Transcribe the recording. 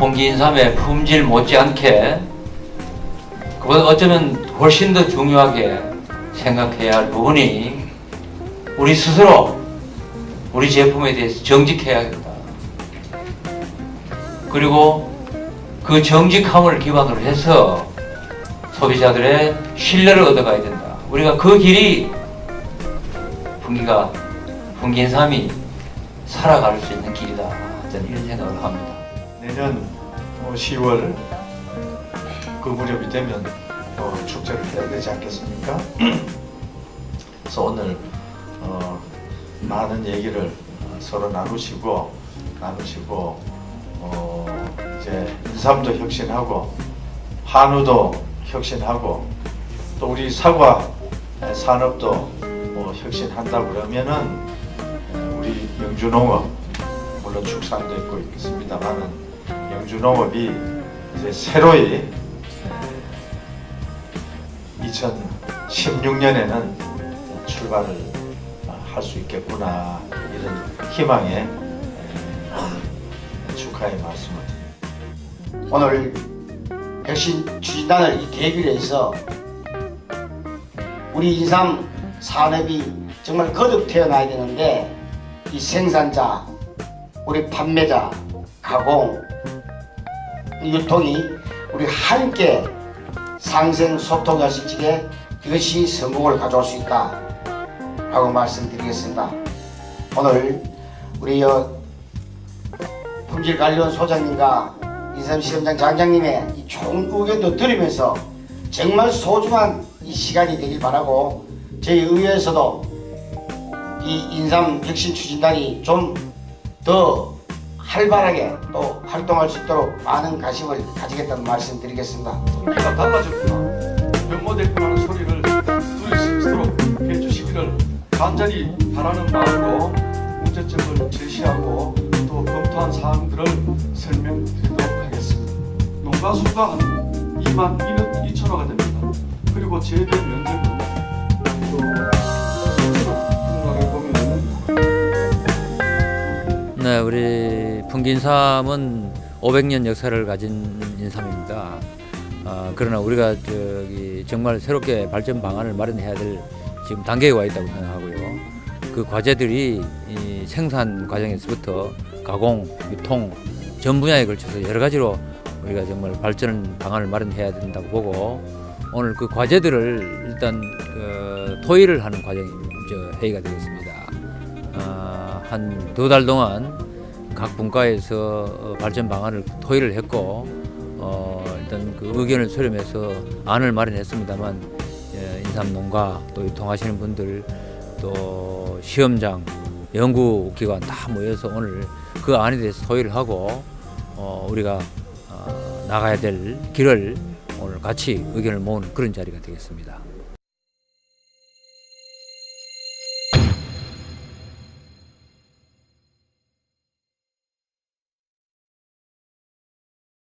풍기인삼의 품질 못지않게 그보다 어쩌면 훨씬 더 중요하게 생각해야 할 부분이 우리 스스로 우리 제품에 대해서 정직해야겠다. 그리고 그 정직함을 기반으로 해서 소비자들의 신뢰를 얻어가야 된다. 우리가 그 길이 풍기가 풍기인삼이 살아갈 수 있는 길이다. 저는 이런 생각을 합니다. 내년 어, 10월 그 무렵이 되면 어, 축제를 해야 되지 않겠습니까? 그래서 오늘 어, 많은 얘기를 어, 서로 나누시고 나누시고 어, 이제 인삼도 혁신하고 한우도 혁신하고 또 우리 사과 산업도 뭐 혁신한다 그러면은 우리 영주농업 물론 축산도 있고 있겠습니다만은 영주 농업이 이제 새로이 2016년에는 출발을 할 수 있겠구나 이런 희망에 축하의 말씀을 드립니다. 오늘 백신 추진단을 이 계기로 해서 우리 인삼 산업이 정말 거듭 태어나야 되는데 이 생산자, 우리 판매자, 가공, 유통이 우리 함께 상생 수 있게 이것이 성공을 가져올 수 있다 라고 말씀드리겠습니다. 오늘 우리 여 품질관리원 소장님과 인삼실험장 장장님의 이 좋은 의견도 들으면서 정말 소중한 이 시간이 되길 바라고 저희 의회에서도 이 인삼 백신 추진단이 좀 더 활발하게 또 활동할 수 있도록 많은 관심을 가지겠다는 말씀 드리겠습니다. 풍기가 달라졌구나 변모됐구나는 소리를 들을 수 있도록 해주시기를 간절히 바라는 마음으로 문제점을 제시하고 또 검토한 사항들을 설명드리도록 하겠습니다. 농가 수가 한 2만 2천 2천호가 됩니다. 그리고 재배 면적은 또 네, 우리 풍기인삼은 500년 역사를 가진 인삼입니다. 아, 그러나 우리가 저기 정말 새롭게 발전 방안을 마련해야 될 지금 단계에 와 있다고 생각하고요. 그 과제들이 이 생산 과정에서부터 가공, 유통 전 분야에 걸쳐서 여러 가지로 우리가 정말 발전 방안을 마련해야 된다고 보고 오늘 그 과제들을 일단 그 토의를 하는 과정이 저 회의가 되겠습니다. 아, 한두 달 동안 각 분과에서 어, 발전 방안을 토의를 했고 어, 일단 그 의견을 수렴해서 안을 마련했습니다만 예, 인삼 농가 또 유통하시는 분들 또 시험장 연구기관 다 모여서 오늘 그 안에 대해서 토의를 하고 어, 우리가 어, 나가야 될 길을 오늘 같이 의견을 모으는 그런 자리가 되겠습니다.